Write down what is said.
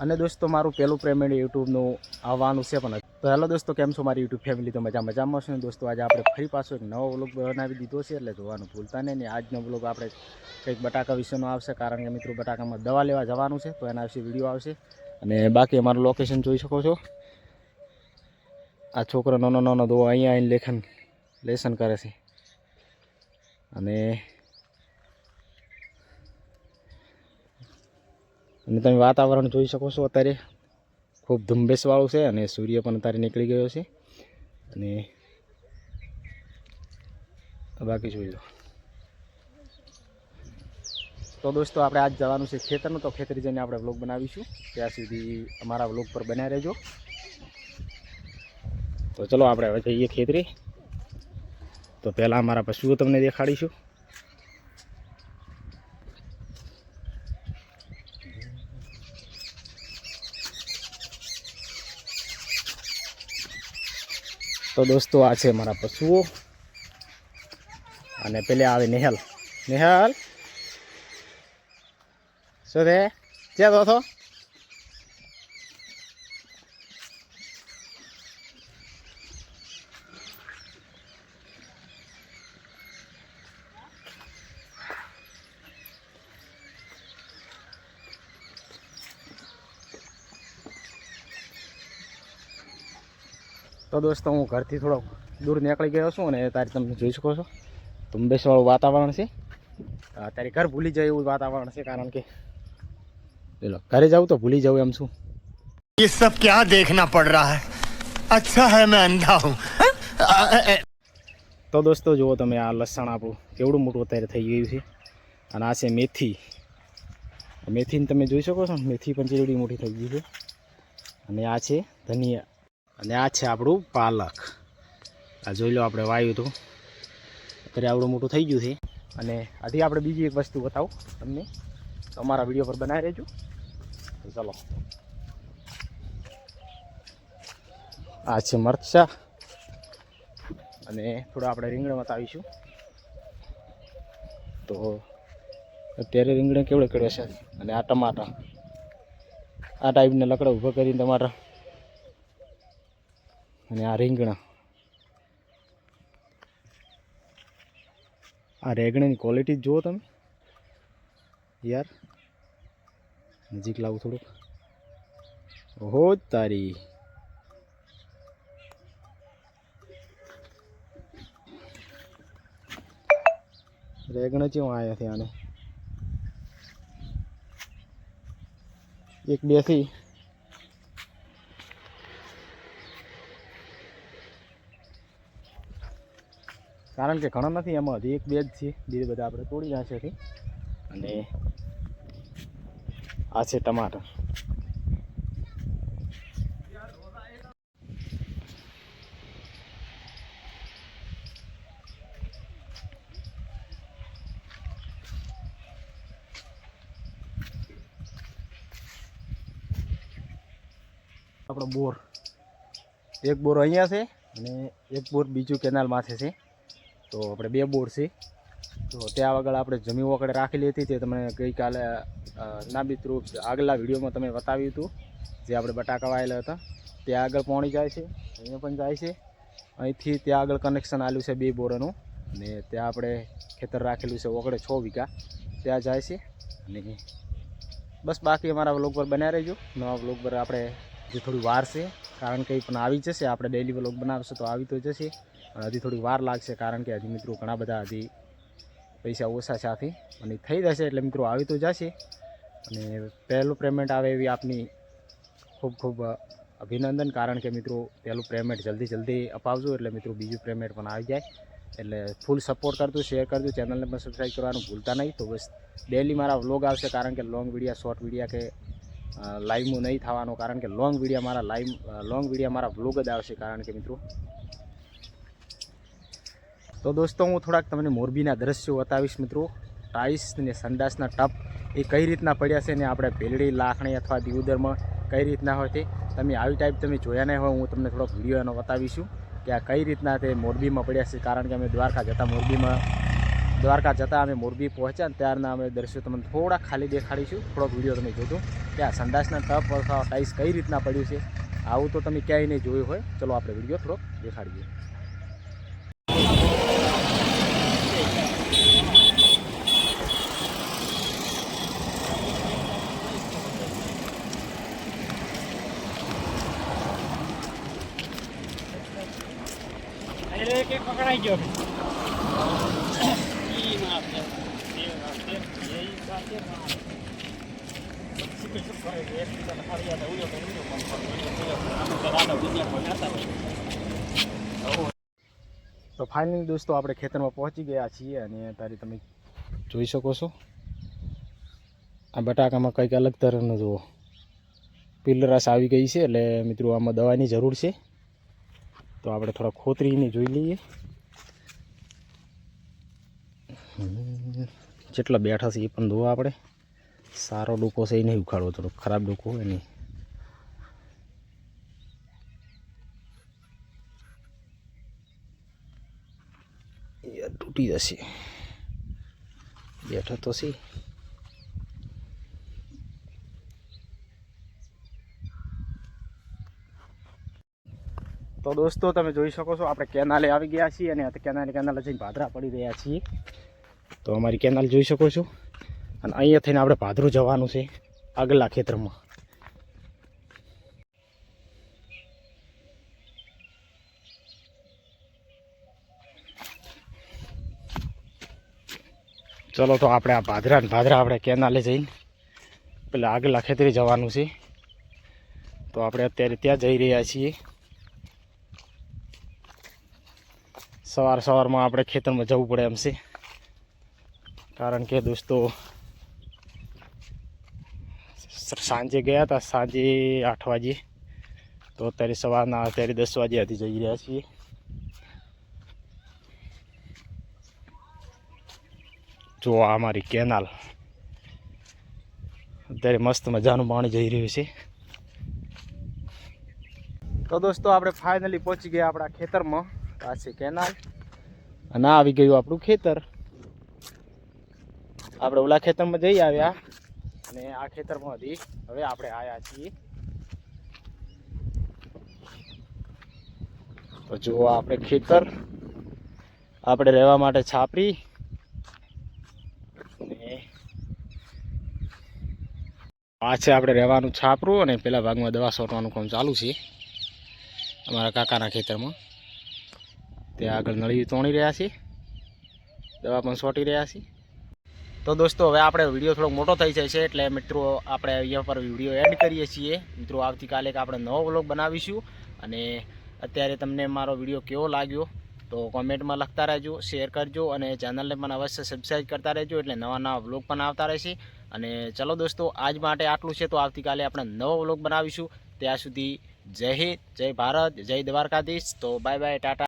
અને દોસ્તો, મારું પહેલું પેમેન્ટ યુટ્યુબનું આવવાનું છે પણ તો હેલો દોસ્તો, કેમ છો મારી યુટ્યુબ ફેમિલી તો મજા મજામાં છે દોસ્તો? આજે આપણે ફરી પાછો એક નવો વ્લોગ બનાવી દીધો છે એટલે જોવાનું ભૂલતા નહીં આજનો વ્લોગ આપણે કંઈક બટાકા વિશેનો આવશે, કારણ કે મિત્રો બટાકામાં દવા લેવા જવાનું છે, તો એના વિશે વીડિયો આવશે. અને બાકી અમારું લોકેશન જોઈ શકો છો. આ છોકરો નાનો નાનો દો અહીંયા આવીને લેખન, લેસન કરે છે. અને અને તમે વાતાવરણ જોઈ શકો છો અત્યારે. ખૂબ ધુમ્બેસવાળું છે અને સૂર્ય પણ અત્યારે નીકળી ગયો છે. અને બાકી જોઈ લો. તો દોસ્તો, આપણે આજ જવાનું છે ખેતરનું. તો ખેતરી જઈને આપણે વ્લોગ બનાવીશું. ત્યાં સુધી અમારા વ્લોગ પર બન્યા રહેજો. તો ચલો, આપણે હવે જઈએ ખેતરી. તો પહેલાં અમારા પશુઓ તમને દેખાડીશું. તો દોસ્તો આ છે મારા પશુઓ. અને પેલે આવે નેહલ. નેહલ? શું રે? ક્યાં તો તો દોસ્તો હું ઘરથી થોડોક દૂર નીકળી ગયો છું અને તારે તમે જોઈ શકો છો તુંબેશવાળું વાતાવરણ છે અત્યારે ઘર ભૂલી જાય એવું વાતાવરણ છે કારણ કે પેલો ઘરે જવું તો ભૂલી જવું એમ છું ये सब क्या देखना पड़ रहा है अच्छा है मैं अंधा हूँ તો દોસ્તો જુઓ તમે આ લસણ આપણું કેવડું મોટું અત્યારે થઈ ગયું છે અને આ છે મેથી મેથીને તમે જોઈ શકો છો ને મેથી પણ કેવડી મોટી થઈ ગઈ છે અને આ છે ધનિયા અને આ છે આપણું પાલક. આ જોઈ લો આપણે વાવ્યું હતું અત્યારે આવડું મોટું થઈ ગયું છે. અને આથી આપણે બીજી એક વસ્તુ બતાવું તમને. તમારા વીડિયો પર બનાવી રહેજો. ચલો. આ છે મરચા. અને થોડા આપણે રીંગણ બતાવીશું તો અત્યારે રીંગણ કેવડે કેવડે છે? અને આ ટમાટા. આ ટાઈપને લકડા ઊભા કરીને ટમાટા અને આ રીંગણા. આ રેગણાની ક્વોલિટી જુઓ તમે. યાર, નજીક લાવું થોડુંક. ઓહો તારી. રેગણ ચેવું આવ્યા છે આને? એક બે કારણ કે ઘણા નથી, એમાં હજી એક બે જ છે. બીજે બધા આપણે તોડી નાખ્યા છે. અને આ છે ટમાટર. આપણો બોર. એક બોર અહીંયા છે અને એક બોર બીજું કેનાલ છે. તો આપણે બે બોર છે. તો ત્યાં આગળ આપણે જમીન વગડે રાખેલી હતી. તે તમને ગઈકાલે નાબિત રૂપ આગલા વિડીયોમાં તમે બતાવ્યું હતું, જે આપણે બટાકા વાયેલા હતા. ત્યાં આગળ પાણી જાય છે, અહીંયા પણ જાય છે. અહીંથી ત્યાં આગળ કનેક્શન આવેલું છે બે બોરનું. અને ત્યાં આપણે ખેતર રાખેલું છે ઓગળે છ વીઘા. ત્યાં જાય છે. અને બસ બાકી અમારા વ્લોગ પર બન્યા રહેજો. નવા વ્લોગ પર આપણે જે થોડી વાર છે, કારણ કે પણ આવી જશે. આપણે ડેલી વ્લોગ બનાવશું તો આવી તો જશે. પણ હજી થોડી વાર લાગશે કારણ કે હજી મિત્રો ઘણા બધા હજી પૈસા ઓછા સાથે અને થઈ જશે એટલે મિત્રો આવી તો જશે. અને પહેલું પેમેન્ટ આવે એવી આપની ખૂબ ખૂબ અભિનંદન કારણ કે મિત્રો પહેલું પેમેન્ટ જલ્દી જલ્દી અપાવજો એટલે મિત્રો બીજું પેમેન્ટ પણ આવી જાય. એટલે ફૂલ સપોર્ટ કરજો શેર કરજો ચેનલને પણ સબસ્ક્રાઈબ કરવાનું ભૂલતા નહીં. તો બસ ડેલી મારા વ્લોગ આવશે કારણ કે લોંગ વિડીયા શોર્ટ વિડીયા કે લાઈવમાં નહીં થવાનું. કારણ કે લોંગ વિડીયા મારા લાઈવ લોંગ વિડીયા મારા વ્લોગ જ આવશે કારણ કે મિત્રો તો દોસ્તો, હું થોડાક તમને મોરબીના દ્રશ્યો બતાવીશ મિત્રો. ટાઈસ ને સંડાસના ટપ એ કઈ રીતના પડ્યા છે ને આપણે ભેલડી, લાખણી અથવા દિયોદરમાં કઈ રીતના હોય તે તમે આવી ટાઈપ તમે જોયા નહીં હોય, હું તમને થોડોક વીડિયો એનો બતાવીશું કે આ કઈ રીતના તે મોરબીમાં પડ્યા છે. કારણ કે અમે દ્વારકા જતા મોરબીમાં, દ્વારકા જતાં અમે મોરબી પહોંચ્યા ત્યારના અમે દ્રશ્યો તમને થોડા ખાલી દેખાડીશું. થોડોક વીડિયો તમે જોજો કે આ સંડાસના ટપ અથવા ટાઈસ કઈ રીતના પડ્યું છે. આવું તો તમે ક્યાંય નહીં જોયું હોય. ચલો આપણે વીડિયો થોડોક દેખાડીએ. પકડાઈ ગયો. તો ફાઇનલી દોસ્તો આપણે ખેતરમાં પહોંચી ગયા છીએ અને અત્યારે તમે જોઈ શકો છો. આ બટાકામાં કંઈક અલગ તરહનું જુઓ. પિલરસ આવી ગઈ છે એટલે મિત્રો આમાં દવાની જરૂર છે. તો આપણે થોડા ખોતરીને જોઈ લઈએ. જેટલા બેઠા છે એ પણ ધોવા આપણે. સારો ડૂકો છે એ નહીં ઉખાડવો, થોડો ખરાબ ડૂકો હોય નહીં તૂટી જશે. બેઠો તો છે. તો દોસ્તો, તમે જોઈ શકો છો, આપણે કેનાલે આવી ગયા છીએ અને કેનાલે કેનાલે જઈને ભાદરા પડી રહ્યા છીએ. તો અમારી કેનાલ જોઈ શકો છો. અને અહીંયા થઈને આપણે ભાદરું જવાનું છે આગલા ખેતરમાં. ચલો તો આપણે આ ભાદરા ને ભાદરા આપણે કેનાલે જઈને પેલા આગલા ખેતરે જવાનું છે. તો આપણે અત્યારે ત્યાં જઈ રહ્યા છીએ. સવાર સવારમાં આપણે ખેતરમાં જવું પડે એમ છે. કારણ કે દોસ્તો સાંજે ગયા હતા, સાંજે આઠ વાગે. તો અત્યારે સવારના, અત્યારે દસ વાગે હતી જઈ રહ્યા છીએ. જો આ અમારી કેનાલ. અત્યારે મસ્ત મજાનું પાણી જઈ રહ્યું છે. તો દોસ્તો, આપણે ફાઇનલી પહોંચી ગયા આપણા ખેતરમાં. આ છે કેનાલ. અને આવી ગયું આપણું ખેતર. આપણે ઓલા ખેતરમાં જઈ આવ્યા અને આ ખેતરમાંથી હવે આપણે આવ્યા છીએ. તો જુઓ આપણે ખેતર. આપણે રહેવા માટે છાપરી. આ છે આપણે રહેવાનું છાપરું અને પેલા ભાગમાં દવા છોટવાનું કામ ચાલુ છે. અમારા કાકાના ખેતરમાં. ત્યાં આગળ નળિયું તોણી રહ્યા છીએ. દવા પણ છોટી રહ્યા છીએ. તો દોસ્તો, હવે આપણે વીડિયો થોડોક મોટો થઈ જાય છે એટલે મિત્રો, આપણે અહીંયા પર વીડિયો એડ કરીએ છીએ. મિત્રો આવતીકાલે આપણે નવો વ્લોગ બનાવીશું. અને અત્યારે તમને મારો વીડિયો કેવો લાગ્યો, તો કોમેન્ટમાં લખતા રહેજો, શેર કરજો અને ચેનલને પણ અવશ્ય સબસ્ક્રાઈબ કરતા રહેજો એટલે નવા નવા વ્લોગ પણ આવતા રહેશે. અને ચલો દોસ્તો, આજ માટે આટલું છે. તો આવતીકાલે આપણે નવો વ્લોગ બનાવીશું. ત્યાં સુધી જય હિન્દ, જય ભારત, જય દ્વારકાધીશ. તો બાય બાય ટાટા.